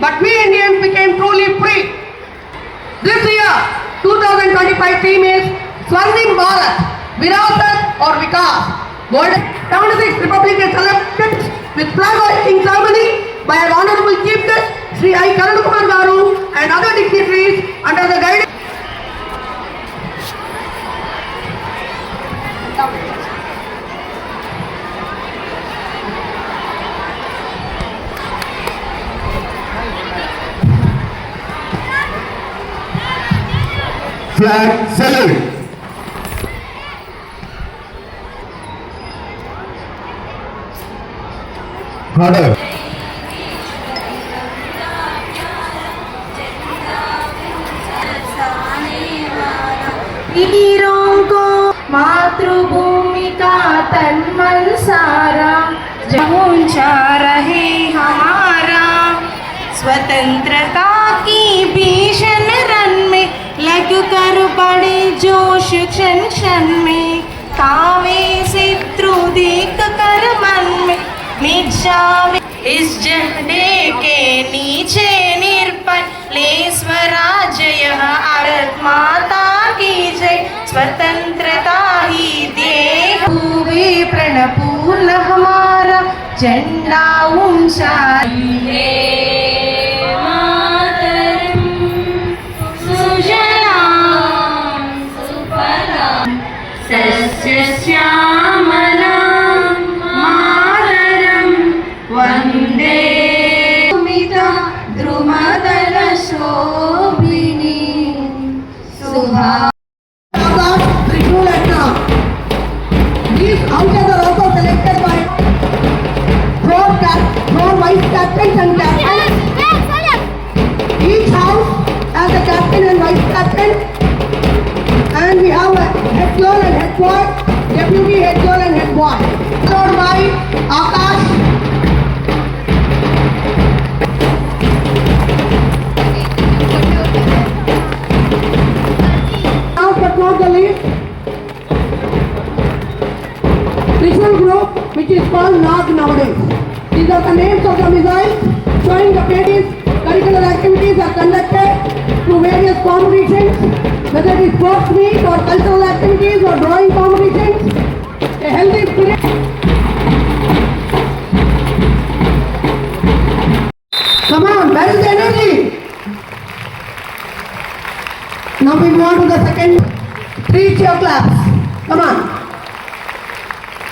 But we Indians became truly free. This year, 2025 theme is Swarnim Bharat, Virasat or Vikas. Golden 76 Republic is celebrated with flag hoisting ceremony by our Honorable Chief Sri I. Karan Kumar Garu and other dignitaries under the guidance flag salute. Order. वीरों को मातृभूमि का तन मन सारा ऊँचा रहे हमारा स्वतंत्रता लग कर बड़े जोश क्षण क्षण में कावे शत्रु देख कर मन में मिट जावे इस झंडे के नीचे निर्भय ले स्वराज यह भारत माता की जय स्वतंत्रता ही दे हुए प्रणपूर्ण हमारा झंडा ऊंचा head girl and head boy, head girl and head boy. Followed by Akash. These are the names of the missiles showing the various curricular activities are conducted through various competitions, whether it is sports meet or cultural activities or drawing competitions. A healthy spirit. Come on, where is the energy? Now we move on to the second three cheer claps. Come on.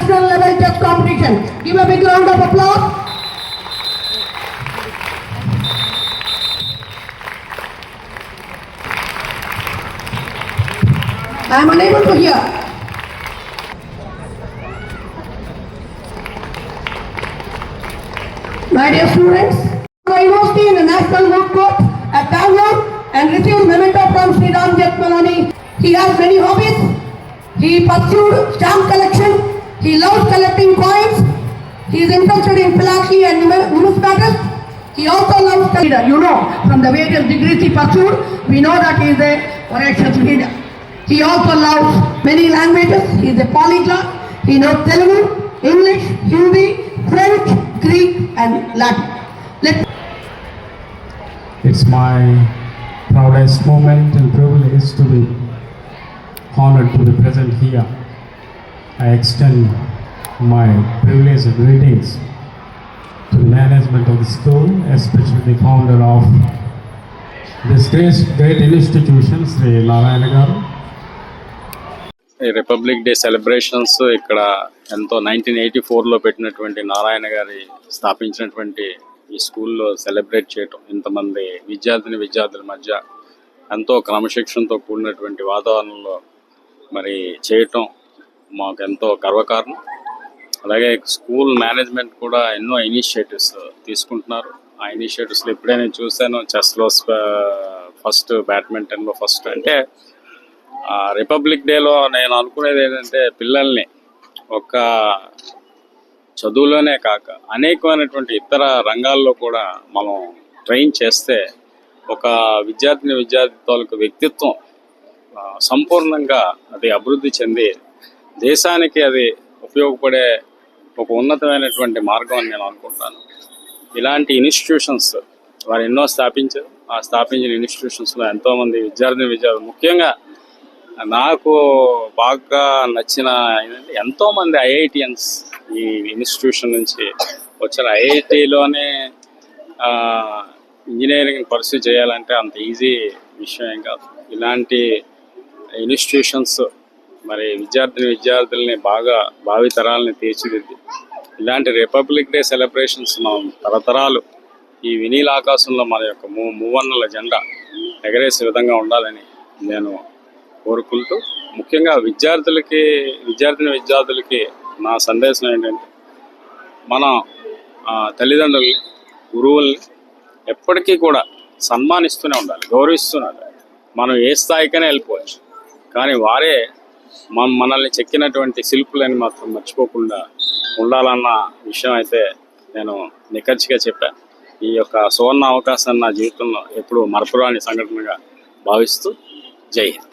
National level chess competition. Give a big round of applause. I am unable to hear. My dear students, university in the National Wood Court at Bangalore and received memento from Sri Ram Jethmalani. He has many hobbies. He pursued stamp collection. He loves collecting coins. He is interested in philosophy and numer- numismatics. He also loves leader. You know, from the various degrees he pursued, we know that he is a voracious leader. He also loves many languages. He is a polyglot. He knows Telugu, English, Hindi, French, Greek, and Latin. Let It's my proudest moment and privilege to be honored to be present here. I extend my privileged greetings to the management of the school, especially the founder of this great, great institution, Sri Narayana Garu. ఈ republic day celebrations ఇక్కడ ఎంతో nineteen eighty ఫోర్లో పెట్టినటువంటి నారాయణ గారి స్థాపించినటువంటి ఈ స్కూల్లో celebrate చేయటం ఇంతమంది విద్యార్థిని విద్యార్థుల మధ్య ఎంతో క్రమశిక్షణతో కూడినటువంటి వాతావరణంలో మరి చేయటం మాకు ఎంతో గర్వకారణం. అలాగే స్కూల్ మేనేజ్మెంట్ కూడా ఎన్నో ఇనిషియేటివ్స్ తీసుకుంటున్నారు. ఆ ఇనిషియేటివ్స్లో ఇప్పుడే నేను చూశాను? చెస్లో ఫస్ట్ బ్యాడ్మింటన్లో ఫస్ట్ అంటే రిపబ్లిక్ డేలో నేను అనుకునేది ఏంటంటే పిల్లల్ని ఒక చదువులోనే కాక అనేకమైనటువంటి ఇతర రంగాల్లో కూడా మనం ట్రైన్ చేస్తే ఒక విద్యార్థిని విద్యార్థి తాలూకు వ్యక్తిత్వం సంపూర్ణంగా అది అభివృద్ధి చెంది దేశానికి అది ఉపయోగపడే ఒక ఉన్నతమైనటువంటి మార్గం అని నేను అనుకుంటాను. ఇలాంటి ఇన్స్టిట్యూషన్స్ వారు ఎన్నో స్థాపించారు ఆ స్థాపించిన ఇన్స్టిట్యూషన్స్లో ఎంతోమంది విద్యార్థిని విద్యార్థులు ముఖ్యంగా నాకు బాగా నచ్చిన ఎంతో ఎంతోమంది ఐఐటియన్స్ ఈ ఇన్స్టిట్యూషన్ నుంచి వచ్చారు ఐఐటిలోనే ఇంజనీరింగ్ పర్సూ చేయాలంటే అంత ఈజీ విషయం ఏం కాదు. ఇలాంటి ఇన్స్టిట్యూషన్స్ మరి విద్యార్థిని విద్యార్థుల్ని బాగా భావి తరాలని తీర్చిదిద్ది. ఇలాంటి రిపబ్లిక్ డే సెలబ్రేషన్స్ మనం తరతరాలు ఈ వినీల ఆకాశంలో మన యొక్క మూ మూవన్నల జెండా ఎగరేసే విధంగా ఉండాలని నేను కోరుకుంటూ ముఖ్యంగా విద్యార్థులకి విద్యార్థిని విద్యార్థులకి నా సందేశం ఏంటంటే మన తల్లిదండ్రులు తల్లిదండ్రుల్ని గురువుల్ని ఎప్పటికీ కూడా సన్మానిస్తూనే ఉండాలి గౌరవిస్తూనే ఉండాలి. మనం ఏ స్థాయికైనా వెళ్ళిపోవచ్చు. కానీ వారే మన మనల్ని చెక్కినటువంటి శిల్పులని మాత్రం మర్చిపోకుండా ఉండాలన్న విషయం అయితే నేను నిఖర్చిగా చెప్పాను ఈ యొక్క సువర్ణ అవకాశాన్ని నా జీవితంలో ఎప్పుడూ మరపురాని సంఘటనగా భావిస్తూ జై హింద్.